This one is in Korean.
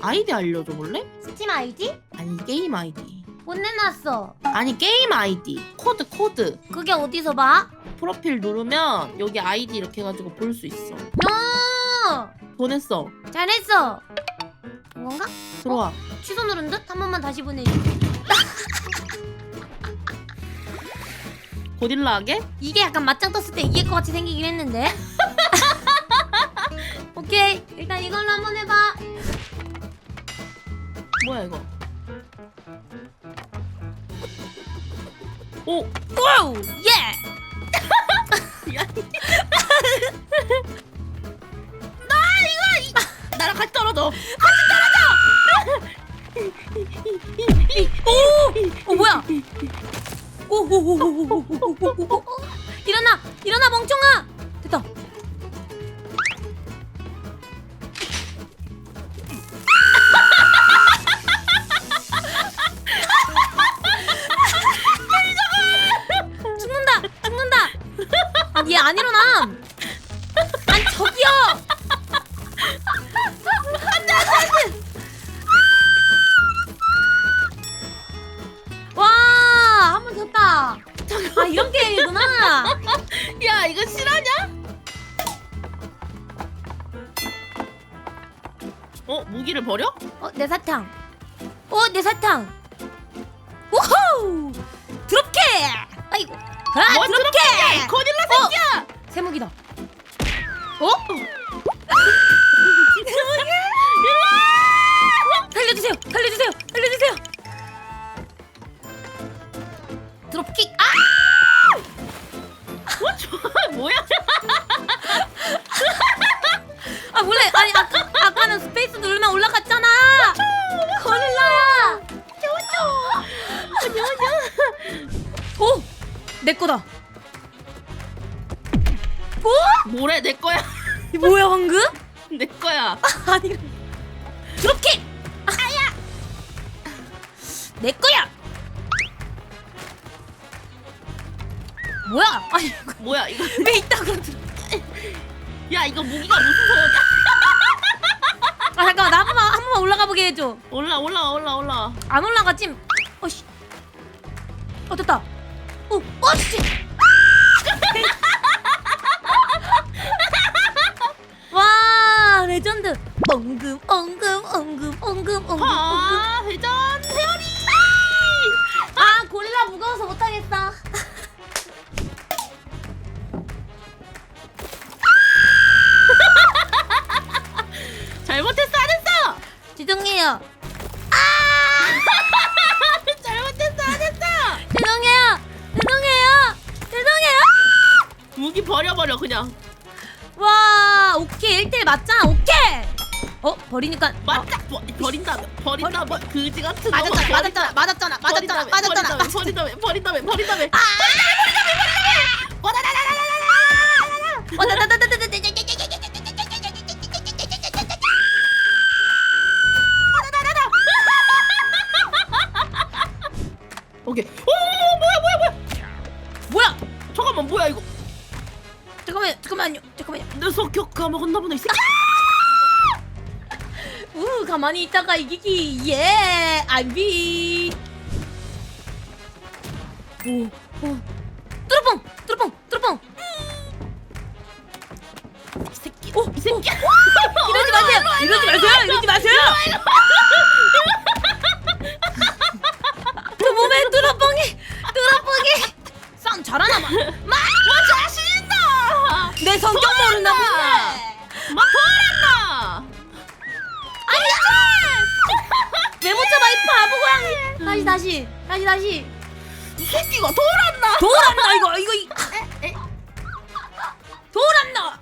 아이디 알려줘 볼래? 스팀 아이디? 아니 게임 아이디 못 내놨어. 아니 게임 아이디 코드 코드 그게 어디서 봐? 프로필 누르면 여기 아이디 이렇게 해가지고 볼 수 있어 어! 보냈어 잘했어. 이건가? 들어와 취소 누른 듯? 한 번만 다시 보내줘. 고릴라 하게? 이게 약간 맞짱 떴을 때 이길 것 같이 생기긴 했는데. 오케이. 일단 이걸로 한번 해봐. 뭐야 이거 오! 오! 예! 야, 나랑 같이 떨어져 오! 어 뭐야? 오오오오오오오오 얘 안 일어나! 아니 저기요! 안돼 안돼 안돼! 와! 한 번 졌다! 아 이런 게임이구나! 야 이거 실화냐? 어? 무기를 버려? 어, 내 사탕. 어, 내 사탕. 아! 고릴라 어! 새끼야! 세무기다. 어? 살려주세요! 살려주세요! 살려주세요! 드롭킥! 아! 뭐 저, 뭐야? 아, 원래, 아니, 아까, 아까는 스페이스 누르면 올라갔잖아! 거릴라야! 오! 내 거다! 오? 뭐래 내 거야 이 뭐야 방금? 내 거야 아니 드롭킥! 아야! 내 거야! 뭐야? 아니 이거 뭐야 이거 왜 있다고 들어 야 이거 무기가 무슨 소용이야 아 잠깐만 나 한 번만 한 번만 올라가 보게 해줘 올라 올라 올라 올라 안 올라가지? 어씨 어 됐다 오 어씨! 와 레전드! 엉금 엉금 엉금 엉금 엉금 엉금. 아 회전 무기 버려버려 그냥. 와 오케이. 1대1 맞잖아. 오케이! 어? 버리니까 맞다! 버, 버린다며 버린다며. 그지 같은 맞았잖아 맞았잖아 맞았잖아 맞았잖아 맞았잖아 버린다며 버린다며 버린다며 오케이 잠깐만요 잠깐만요 잠깐만요. 내 성격 까먹었나 보네 이 새끼. 우 가만히 있다가 이기기. 예 알비 오오. 뚜루뽕 뚜루뽕 뚜루뽕. 이 새끼 오, 이 새끼. 이러지 마세요. 이러지 마세요. 이러지 마세요. 그 몸에 뚜루뽕이 뚜루뽕이. 싸움 잘하나 봐. 와 자신있다 내 성격 모른다. 막 도와란다. 아니지. 왜 못잡아 이 바보 고양 다시 다시 다시 다시. 이 새끼가 도란다. 도란다 이거 이거. 이- 도란다.